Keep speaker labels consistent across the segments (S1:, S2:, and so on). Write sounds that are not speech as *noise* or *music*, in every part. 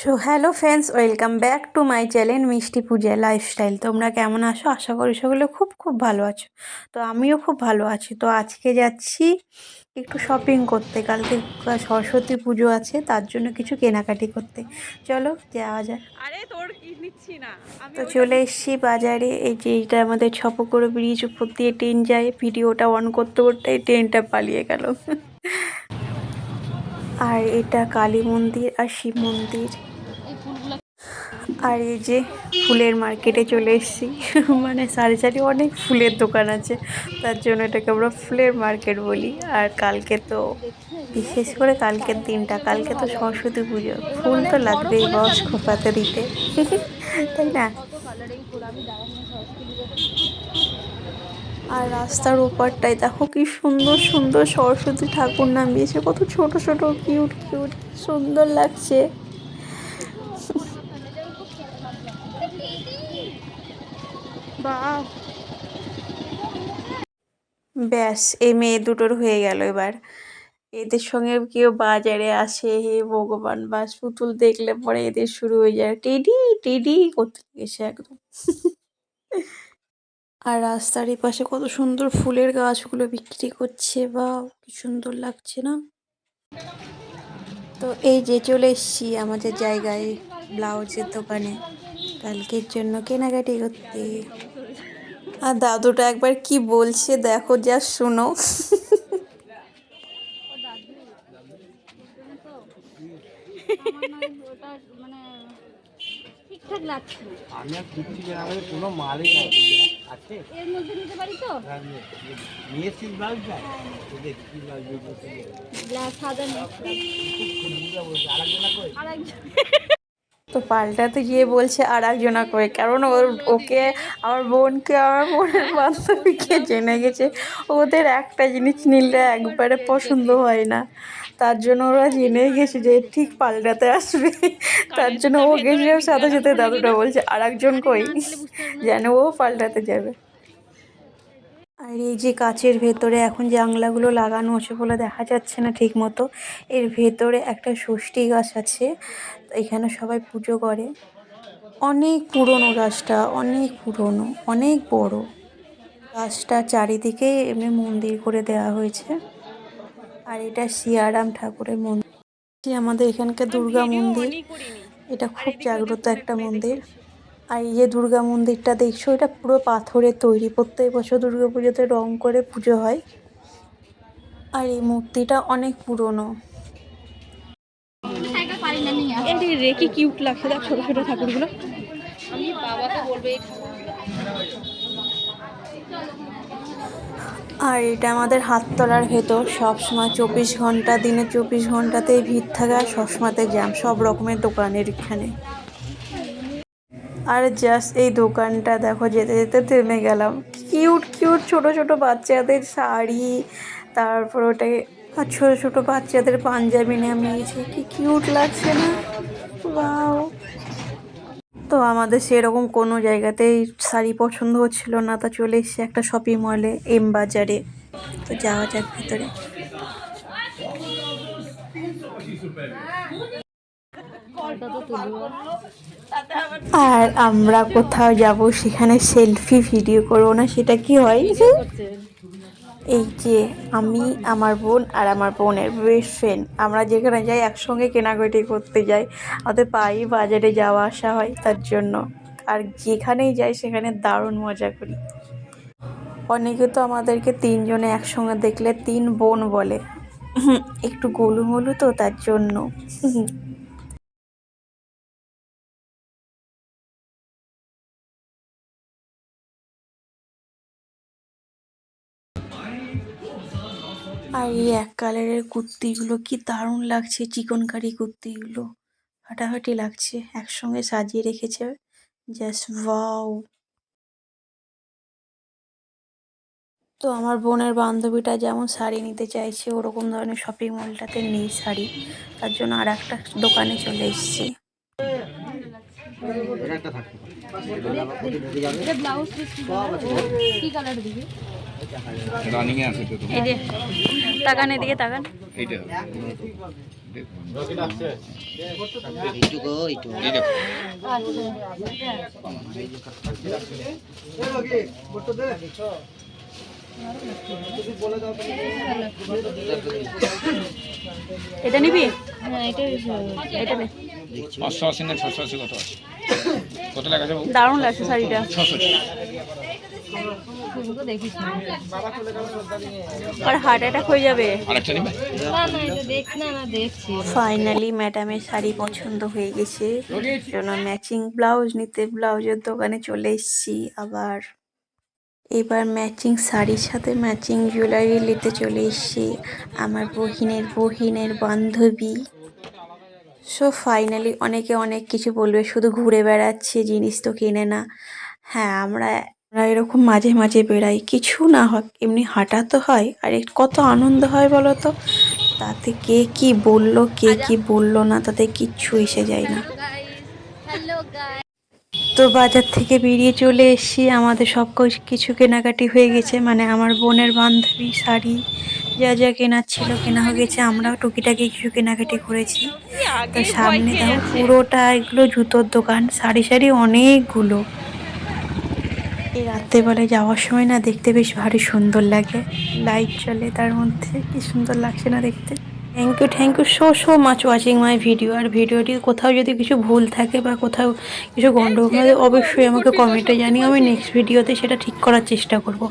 S1: So hello friends welcome back to my channel Mishti Puja lifestyle তোমরা কেমন আছো? আশা করি সকলে খুব খুব ভালো আছো। তো আমিও খুব ভালো আছি। তো আজকে যাচ্ছি একটু শপিং করতে। কালকে সরস্বতী পুজো আছে তার জন্য কিছু কেনাকাটি করতে। চলো যাওয়া যাক।
S2: আরে তোর কি নিচ্ছি না?
S1: তো চলে এসেছি বাজারে। এই যে এইটা আমাদের ছপকড়ো ব্রিজ উপর দিয়ে ট্রেন যায়। ভিডিওটা অন করতে করতে এই ট্রেনটা পালিয়ে গেল। আর এটা কালী মন্দির আর শিব মন্দির। আর এই যে ফুলের মার্কেটে চলে এসেছি। *laughs* মানে সারি সারি অনেক ফুলের দোকান আছে। তার জন্য এটাকে আমরা ফুলের মার্কেট বলি। আর কালকে তো, বিশেষ করে কালকের দিনটা, কালকে তো সরস্বতী পুজো। ফুল তো লাগবেই বস খোপাতে দিতে। *laughs* তাই না? আর রাস্তার ওপারটায় দেখো কি সুন্দর সুন্দর সরস্বতী ঠাকুর নামিয়েছে। কত ছোট ছোট কিউট কিউট সুন্দর লাগছে। ব্যাস, এই মেয়ে দুটোর হয়ে গেল এবার। এদের সঙ্গে কেউ বাজারে আসে, হে ভগবান বা পুতুল দেখলে পরে এদের শুরু হয়ে যায়। টেডি টেডি করতে গেছে একদম। আর রাস্তার এই পাশে কত সুন্দর ফুলের গাছগুলো বিক্রি করছে বা কি সুন্দর লাগছে না? তো এই যে চলে এসছি আমাদের জায়গায় ব্লাউজের দোকানে। কালকের জন্য কেনাকাটি করতে। আর দাদুটা একবার কি বলছে দেখো যা শুনো।
S3: মানে ঠিকঠাক লাগছে
S4: আমি আর কুর্তি কেনা করে কোনো মালই নাই আছে?
S3: এর মধ্যে নিতে পারি তো
S4: নিয়ে এসছিস ব্লাউজটা দেখ কি ব্লাউজ
S3: ব্লাউজ সাদা
S4: আরেকজনা।
S1: তো পাল্টাতে গিয়ে বলছে আর একজনা করে কারণ ওর, ওকে, আমার বোনকে, আমার বোনের বান্ধবীকে জেনে গেছে। ওদের একটা জিনিস নিলে একবারে পছন্দ হয় না। তার জন্য ওরা জেনে গেছে যে ঠিক পাল্টাতে আসবে। তার জন্য ও গেছে সাথে সাথে দাদুটা বলছে, আর একজন কই? যেন ও পাল্টাতে যাবে। আর এই যে কাচের ভেতরে এখন জানলাগুলো লাগানো আছে বলে দেখা যাচ্ছে না ঠিক মতো এর ভেতরে একটা ষষ্ঠী গাছ আছে। এখানে সবাই পুজো করে। অনেক পুরনো গাছটা, অনেক পুরনো, অনেক বড়। গাছটা চারিদিকে এমনি মন্দির করে দেওয়া হয়েছে। আর এটা সিয়ারাম ঠাকুরের মন্দির। আমাদের এখানকার দুর্গা মন্দির। এটা খুব জাগ্রত একটা মন্দির। আর এই যে দুর্গা মন্দিরটা দেখছ, এটা পুরো পাথরের তৈরি। প্রত্যেক বছর দুর্গা পুজোতে রং করে পুজো হয়। আর এই মূর্তিটা অনেক পুরনো।
S3: না নিয়ে
S2: এই দেখ রে কি কিউট লাগছে দেখ ঠাকুরগুলো।
S1: আর এটা আমাদের হাততলার ভেতর সব সময় চব্বিশ ঘণ্টা, দিনে চব্বিশ ঘন্টাতেই ভিড় থাকে আর সবসময়তে জ্যাম, সব রকমের দোকানের এখানে। আর জাস্ট এই দোকানটা দেখো, যেতে যেতে থেমে গেলাম। কিউট কিউট ছোট ছোট বাচ্চাদের শাড়ি, তারপর আর ছোটো ছোটো বাচ্চাদের পাঞ্জাবি নামিয়েছে, কি কিউট লাগছে না? তো আমাদের সেরকম কোনো জায়গাতেই শাড়ি পছন্দ হচ্ছিল না, তা চলে এসেছি একটা শপিং মলে এম বাজারে। তো যাওয়া যাক ভিতরে। আর আমরা কোথাও যাব, সেখানে সেলফি ভিডিও করব না, সেটা কি হয়? এই যে আমি, আমার বোন আর আমার বোনের বেস্ট ফ্রেন্ড আমরা যেখানে যাই, একসঙ্গে কেনাকাটি করতে যাই। আমাদের পায়ে বাজারে যাওয়া আসা হয় তার জন্য। আর যেখানেই যাই, সেখানে দারুণ মজা করি। অনেকে তো আমাদেরকে তিনজনে একসঙ্গে দেখলে তিন বোন বলে। একটু গোলুমলু তো তার জন্য। আর এই এক কালারের কুর্তিগুলো কি দারুণ লাগছে চিকন কারি কুর্তিগুলো। ফাটাফাটি লাগছে একসঙ্গে সাজিয়ে রেখেছে। জাস্ট ওয়াও তো আমার বোনের বান্ধবীটা যেমন শাড়ি নিতে চাইছে ওরকম ধরনের শপিং মলটাতে নেই শাড়ি। তার জন্য আর একটা দোকানে চলে এসেছি।
S3: ব্লাউজ কি? কালার দিবি?
S5: রানিং এ আছে তো
S2: এই যে তাকান এদিকে তাকান।
S5: এইটা।
S4: এইটুকু এইটুকু এই দেখো
S2: এটা নিবি
S3: হ্যাঁ এটা
S2: এটা নে।
S5: পাঁচশো আশি না ছশো আশি কত আছে? কত লেখা
S2: দারুণ লাগছে শাড়িটা।
S5: ছশো
S2: হার্ট অ্যাটাক হয়ে যাবে।
S5: আরেকটা নিবে?
S3: না না এটা দেখ না না দেখছি।
S1: ফাইনালি ম্যাডামের শাড়ি পছন্দ হয়ে গেছে। জন্য ম্যাচিং ব্লাউজ নিতে ব্লাউজের দোকানে চলে এসেছি আবার। এবার ম্যাচিং শাড়ির সাথে ম্যাচিং জুয়েলারি নিতে চলে এসেছি। আমার বহিনের বহিনের বান্ধবী। সো ফাইনালি অনেকে অনেক কিছু বলবে শুধু ঘুরে বেড়াচ্ছে জিনিস তো কেনে না। হ্যাঁ আমরা আমরা এরকম মাঝে মাঝে বেড়াই। কিছু না হোক এমনি হাঁটা তো হয়। আর কত আনন্দ হয় বলো তো? তাতে কে কি বলল কে কি বলল না তাতে কিচ্ছু এসে যায় না। তো বাজার থেকে বেরিয়ে চলে এসেছি। আমাদের সব কিছু- কেনাকাটি হয়ে গেছে। মানে আমার বোনের বান্ধবী শাড়ি যা যা কেনার ছিল কেনা হয়ে গেছে। আমরাও টুকিটাকি কিছু কেনাকাটি করেছি। তো সামনে দাও পুরোটা এগুলো জুতোর দোকান। সারি সারি অনেকগুলো। এই রাত্রেবেলায় যাওয়ার সময় না দেখতে বেশ ভারী সুন্দর লাগে। লাইট চলে তার মধ্যে। কি সুন্দর লাগছে না দেখতে। Thank you thank you so so much watching my video আর ভিডিওটি কোথাও যদি কিছু ভুল থাকে বা কোথাও কিছু গন্ডগোল হয়, অবশ্যই আমাকে কমেন্টে জানিয়ে আমি নেক্সট ভিডিওতে সেটা ঠিক করার চেষ্টা করব।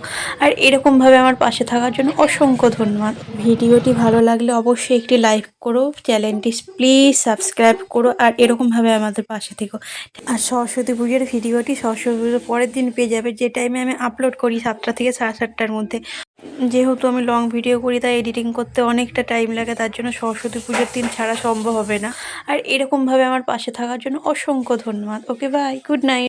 S1: আর এরকমভাবে আমার পাশে থাকার জন্য অসংখ্য ধন্যবাদ। ভিডিওটি ভালো লাগলে অবশ্যই একটি লাইক করো চ্যানেলটি প্লিজ সাবস্ক্রাইব করো, আর এরকমভাবে আমাদের পাশে থেকো। আর সরস্বতী পুজোর ভিডিওটি সরস্বতী পুজোর পরের দিন পেয়ে যাবে, যে টাইমে আমি আপলোড করি সাতটা থেকে সাড়ে সাতটার মধ্যে। যেহেতু আমি লং ভিডিও করি, তাই এডিটিং করতে অনেকটা টাইম লাগে, তার জন্য সরস্বতী পুজোর দিন ছাড়া সম্ভব হবে না। আর এরকমভাবে আমার পাশে থাকার জন্য অসংখ্য ধন্যবাদ। Okay bye good night